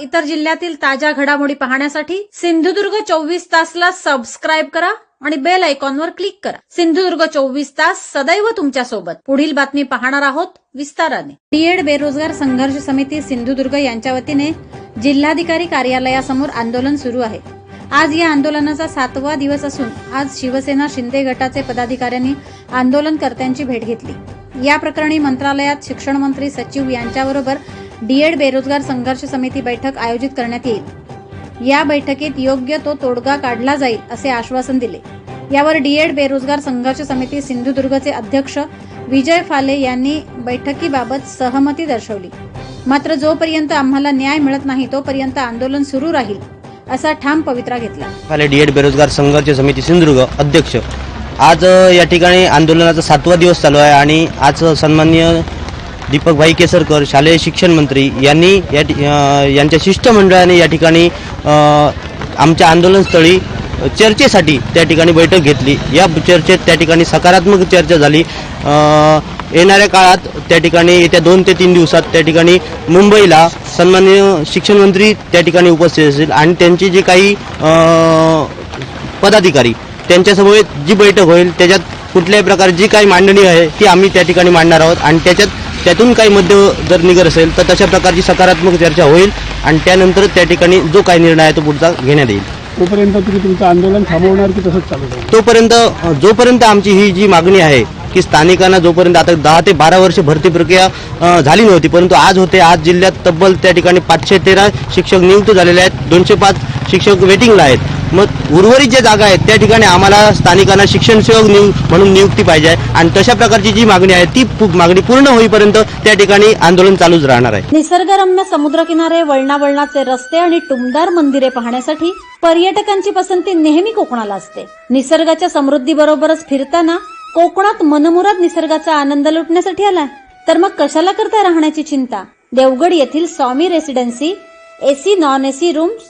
इतर जिल्ह्यातील ताज्या घडामोडी पाहण्यासाठी सिंधुदुर्ग चोवीस तासला सबस्क्राईब करा आणि बेल आयकॉनवर क्लिक करा. सिंधुदुर्ग चोवीस तास सदैव तुमच्यासोबत पुढील बातमी पाहणार आहोत विस्ताराने. डीएड बेरोजगार संघर्ष समिती सिंधुदुर्ग यांच्या वतीने जिल्हाधिकारी कार्यालयासमोर आंदोलन सुरू आहे. आज या आंदोलनाचा सातवा दिवस असून आज शिवसेना शिंदे गटाचे पदाधिकाऱ्यांनी आंदोलनकर्त्यांची भेट घेतली. या प्रकरणी मंत्रालयात शिक्षण मंत्री सचिव यांच्याबरोबर डीएड बेरोजगार संघर्ष समिती बैठक आयोजित करण्यात येईल. या बैठकीत योग्य तो तोडगा काढला जाईल असे आश्वासन दिले. यावर डीएड बेरोजगार संघर्ष समिती सिंधुदुर्गचे अध्यक्ष विजय फाले यांनी बैठकीबाबत सहमती दर्शवली. मात्र जोपर्यंत आम्हाला न्याय मिळत नाही तोपर्यंत आंदोलन सुरू राहील असा ठाम पवित्रा घेतला. फाले डीएड बेरोजगार संघर्ष समिती सिंधुदुर्ग अध्यक्ष. आज या ठिकाणी आंदोलनाचा सातवा दिवस चालू आहे आणि आज सन्माननीय दीपक भाई केसरकर शालेय शिक्षण मंत्री यांनी या यांच्या शिष्टमंडळाने या ठिकाणी आमच्या आंदोलनस्थळी चर्चेसाठी त्या ठिकाणी बैठक घेतली. या चर्चेत त्या ठिकाणी सकारात्मक चर्चा झाली. येणाऱ्या काळात त्या ठिकाणी येत्या दोन ते तीन दिवसात त्या ठिकाणी मुंबईला सन्माननीय शिक्षण मंत्री त्या ठिकाणी उपस्थित असतील आणि त्यांची जी काही पदाधिकारी त्यांच्यासमवेत जी बैठक होईल त्याच्यात कुठल्याही प्रकारे जी काही मांडणी आहे ती आम्ही त्या ठिकाणी मांडणार आहोत आणि त्याच्यात त्यातून काही मध्य जर निघत असेल तर तशा प्रकारची सकारात्मक चर्चा होईल आणि त्यानंतर त्या ठिकाणी जो काही निर्णय आहे तो पुढचा घेण्यात येईल. तोपर्यंत तुम्ही तुमचं आंदोलन थांबवणार की तसंच चालू राहील तोपर्यंत जोपर्यंत आमची ही जी मागणी आहे की स्थानिकांना जोपर्यंत आता दहा ते बारा वर्ष भरती प्रक्रिया झाली नव्हती परंतु आज होते आज जिल्ह्यात तब्बल त्या ठिकाणी पाचशे तेरा शिक्षक नियुक्त झालेले आहेत दोनशे पाच शिक्षक वेटिंगला आहेत. मग उर्वरित ज्या जागा आहेत त्या ठिकाणी आम्हाला स्थानिकांना शिक्षण सेवक नियु म्हणून नियुक्ती पाहिजे आहे. आणि तशा प्रकारची जी मागणी आहे ती मागणी पूर्ण होईपर्यंत त्या ठिकाणी आंदोलन चालूच राहणार आहे. निसर्गरम्य समुद्रकिनारे वळणावळणाचे रस्ते आणि टुमदार मंदिरे पाहण्यासाठी पर्यटकांची पसंती नेहमी कोकणाला असते. निसर्गाच्या समृद्धीबरोबरच फिरताना कोकणात मनमुराद निसर्गाचा आनंद लुटण्यासाठी आलाय. तर मग कशाला करता राहण्याची चिंता? देवगड येथील Swami residency AC non AC rooms